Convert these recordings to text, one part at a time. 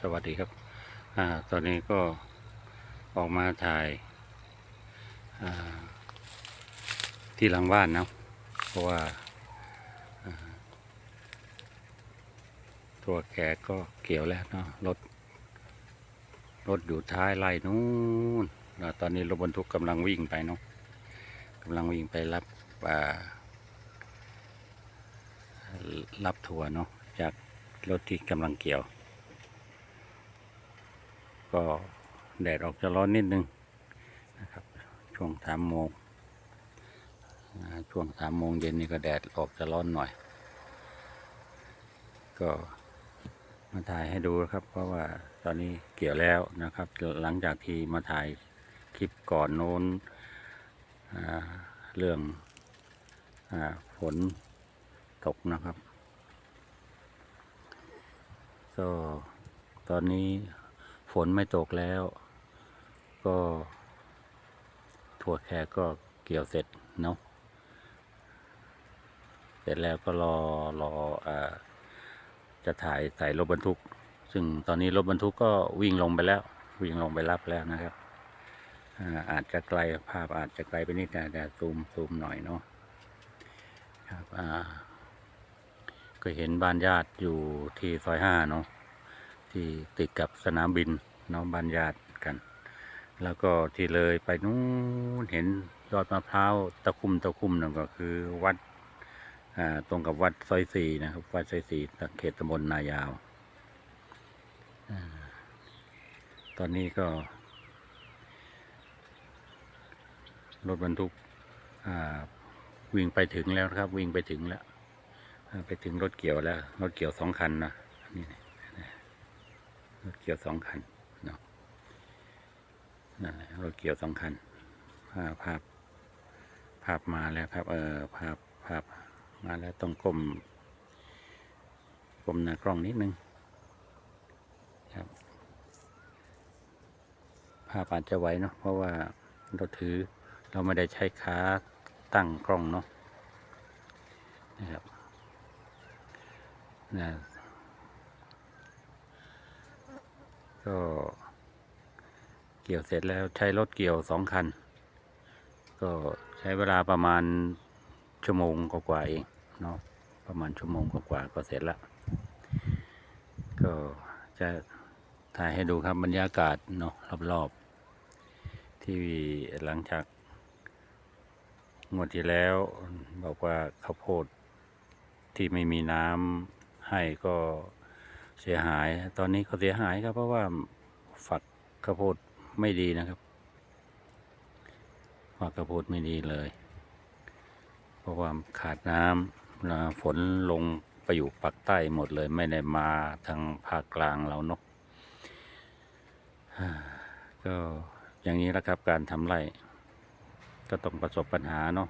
สวัสดีครับอตอนนี้ก็ออกมาถ่ายาที่หลังบ้านเนาะเพราะว่าาตัวแกก็เกี่ยวแล้วเนาะรถรถอยู่ท้ายไล่นู้นตอนนี้รถบรรทุกกำลังวิ่งไปเนาะกำลังวิ่งไปรับอ่ารับถั่วเนาะจากรถที่กำลังเกี่ยว ก็แดดออกจะร้อนนิดนึงนะครับ ช่วงสามโมงช่วงสามโมงเย็นนี่ก็แดดออกจะร้อนหน่อย ก็มาถ่ายให้ดูนะครับ เพราะว่าตอนนี้เกี่ยวแล้วนะครับ หลังจากที่มาถ่ายคลิปก่อนโน้นเรื่องอฝนตกนะครับ ก็ตอนนี้ ฝนไม่ตกแล้ว ก็ถั่วแขกก็เกี่ยวเสร็จเนาะเสร็จแล้วก็รอรออาจะถ่ายใส่รถบรรทุก ซึ่งตอนนี้รถบรรทุกก็วิ่งลงไปแล้ว วิ่งลงไปรับแล้วนะครับอาจจะไกลภาพอาจจะไกลไปนิดแต่แต่ซูมซูมหน่อยเนาะครับอ่าก็เห็นบ้านญาติอยู่ที่ซอยห้าเนาะ ที่ติดกับสนามบินเนาะบ้านญาติกัน แล้วก็ที่เลยไปนู้นเห็นยอดมะพร้าวตะคุ่มตะคุ่มนั่นก็คือวัดตรงกับวัดซอยสี่นะครับ วัดซอยสี่เขตตำบลนายาวอตอนนี้ก็ รถบรรทุกวิ่งไปถึงแล้วครับ วิ่งไปถึงแล้ว ไปถึงรถเกี่ยวแล้ว รถเกี่ยวสองคันนะนี่ รถเกี่ยวสองคันเนาะนั่นแหละรถเกี่ยวสองคันภาพภาพภาพมาแล้วครับ เออภาพภาพมาแล้วต้องก้มก้มหน้ากล้องนิดนึงครับ ภาพอาจจะไหวเนาะเพราะว่าเราถือเราไม่ได้ใช้ขาตั้งกล้องเนาะนะครับนะ ก็เกี่ยวเสร็จแล้วใช้รถเกี่ยวสองคัน ก็ใช้เวลาประมาณชั่วโมงกว่าเองเนาะประมาณชั่วโมงกว่าก็เสร็จละก็จะถ่ายให้ดูครับบรรยากาศเนาะรอบๆ ที่หลังจากงวดที่แล้วบอกว่าข้าวโพดที่ไม่มีน้ำให้ก็ เสียหาย ตอนนี้ก็เสียหายครับ เพราะว่าฝักข้าวโพดไม่ดีนะครับฝักข้าวโพดไม่ดีเลย เพราะว่าขาดน้ำแล้วฝนลงไปอยู่ปักใต้หมดเลย ไม่ได้มาทางภาคกลางเราเนาะก็อย่างนี้แหละครับการทำไร่ก็ต้องประสบปัญหาเนาะ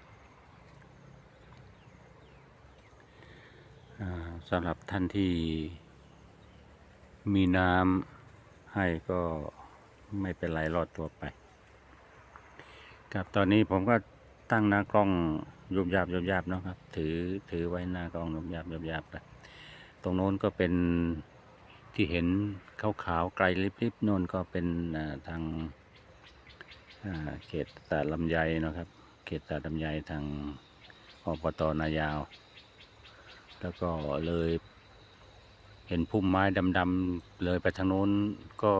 สำหรับท่านที่ มีน้ำให้ก็ไม่เป็นไรรอดตัวไป ครับตอนนี้ผมก็ตั้งหน้ากล้องยุบยับยุบยับเนาะครับ ถือถือไว้หน้ากล้องยุบยับยุบยับไปตรงโน้นก็เป็นที่เห็นขาวๆไกลลิบๆโน่นก็เป็นทางเขตตาดลำไยเนาะครับ เขตตาดลำไยทางอบตนายาว แล้วก็เลย เห็นพุ่มไม้ดำๆเลยไปทางโน้นก็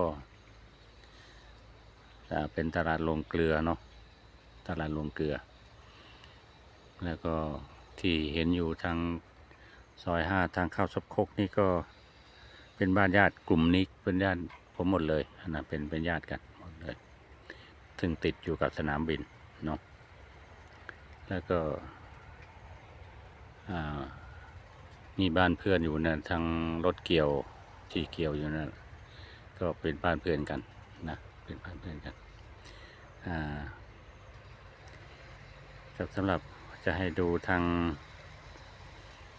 เป็นตลาดลงเกลือเนาะตลาดลงเกลือ แล้วก็ที่เห็นอยู่ทางซอยห้าทางเข้าซับคกนี่ก็เป็นบ้านญาติกลุ่มนี้เป็นญาติผมหมดเลยนะเป็นเป็นญาติกันหมดเลยซึ่งติดอยู่กับสนามบินเนาะแล้วก็อ่า มีบ้านเพื่อนอยู่นะทางรถเกี่ยวที่เกี่ยวอยู่นะก็เป็นบ้านเพื่อนกันนะเป็นบ้านเพื่อนกันอ่าครับสำหรับจะให้ดูทาง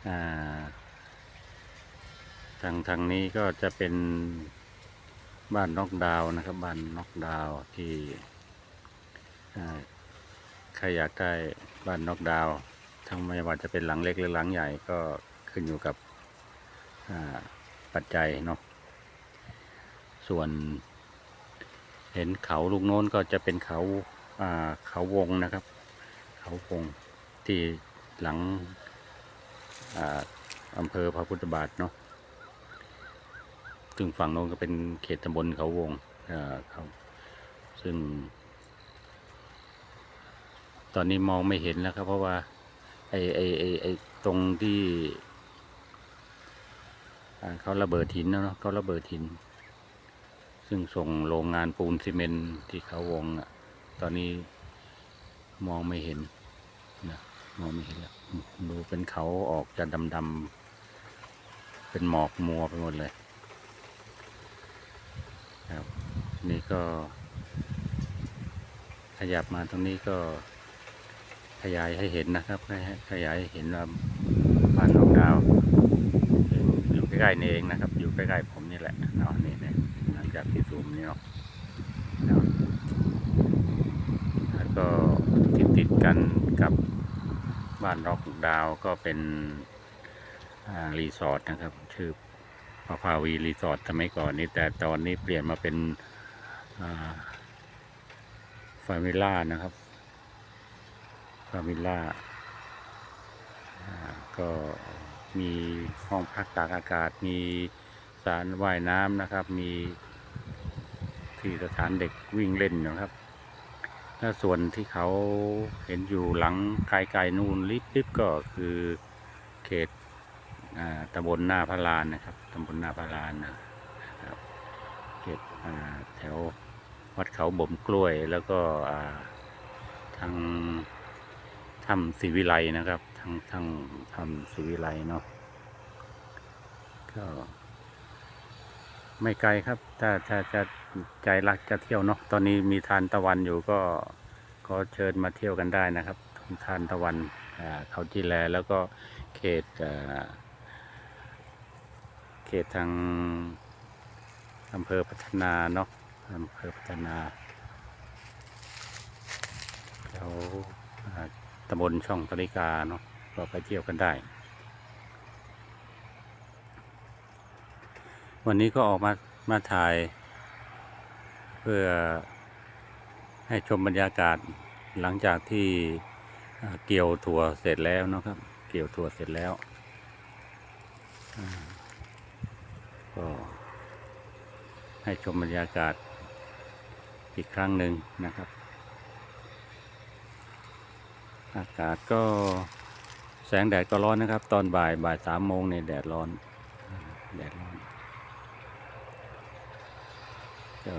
อ่าทางทางนี้ก็จะเป็นบ้านนอกดาวนะครับบ้านนอกดาวที่ใครอยากได้บ้านนอกดาวทั้งไม่ว่าจะเป็นหลังเล็กหรือหลังใหญ่ก็ ขึ้นอยู่กับปัจจัยเนาะส่วน เห็นเขาลูกโน้นก็จะเป็นเขาเขาวงนะครับ เขาวงที่หลังอ่าอำเภอพระพุทธบาทเนาะซึ่งฝั่งโน้นก็เป็นเขตตำบลเขาวงเขาซึ่ง ตอนนี้มองไม่เห็นแล้วครับ เพราะว่าไอไอไอไอตรงที่ เขาระเบิดหินนะเนาะเขาระเบิดหิน ซึ่งส่งโรงงานปูนซีเมนที่เขาวงอะ ตอนนี้มองไม่เห็นนะมองไม่เห็นแล้วดูเป็นเขาออกจะดำๆเป็นหมอกมัวไปหมดเลยครับนี่ก็ ขยับมาตรงนี้ก็ขยายให้เห็นนะครับ ขยายให้เห็นว่าบ้านนอกดาว ล้ ๆ นี่เองนะครับ อยู่ใกล้ๆผมนี่แหละนาะนี่เนี่ยหลังจากที่ซูมนี่เนาะแล้วก็ติดติดกันกับบ้านร็อกดาวก็เป็นรีสอร์ทนะครับ ชื่อพาพาวีรีสอร์ทสมัยก่อนนี้แต่ตอนนี้เปลี่ยนมาเป็นฟามิล่านะครับฟามิล่าก็ มีห้องพักตากอากาศ มีสระว่ายน้ำนะครับ มีที่สถานเด็กวิ่งเล่นนะครับและส่วนที่เขาเห็นอยู่หลังไกลๆนู่นลิบๆก็คือเขตตำบลหน้าพระลานนะครับตำบลหน้าพระลานนะครับเขตแถววัดเขาบ่มกล้วยแล้วก็ทางถ้ำศรีวิไลนะครับ ทางทางถ้ำศรีวิไลเนาะก็ไม่ไกลครับ ถ้าถ้าจะใจรักจะเที่ยวเนาะตอนนี้มีทานตะวันอยู่ก็ก็เชิญมาเที่ยวกันได้นะครับ ทานตะวันเขาจีแลแล้วก็เขตเขตทางอำเภอพัฒนาเนาะอำเภอพัฒนาแถวตำบลช่องตริกาเนาะ ก็ไปเที่ยวกันได้ วันนี้ก็ออกมามาถ่าย เพื่อให้ชมบรรยากาศหลังจากที่เกี่ยวถั่วเสร็จแล้วนะครับ เกี่ยวถั่วเสร็จแล้วก็ให้ชมบรรยากาศอีกครั้งหนึ่งนะครับ อากาศก็ แสงแดดก็ร้อนนะครับ ตอนบ่ายบ่ายสามโมงเนี่ยแดดร้อนแดดร้อนก็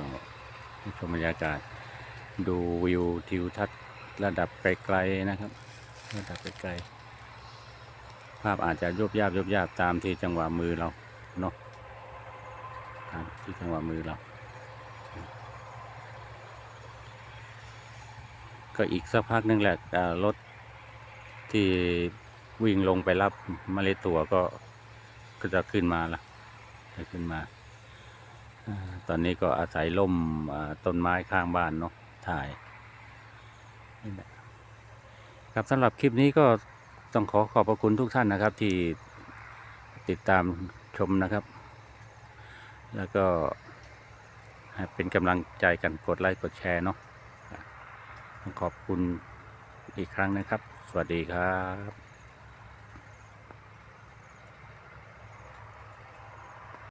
ชมบรรยากาศดูวิวทิวทัศน์ระดับไกลๆนะครับ ระดับไกลๆภาพอาจจะยุบยาบยุบยาบตามที่จังหวะมือเราเนาะตามที่จังหวะมือเรา ก็อีกสักพักนึงแหละรถที่ วิ่งลงไปรับเมล็ดตัวก็ก็จะขึ้นมาละจะขึ้นมา ตอนนี้ก็อาศัยล่มต้นไม้ข้างบ้านเนาะถ่ายนี่แหละครับสำหรับคลิปนี้ก็ต้องขอขอบพระคุณทุกท่านนะครับ ที่ติดตามชมนะครับ แล้วก็เป็นกำลังใจกันกดไลค์กดแชร์เนาะต้องขอบคุณอีกครั้งนะครับ สวัสดีครับ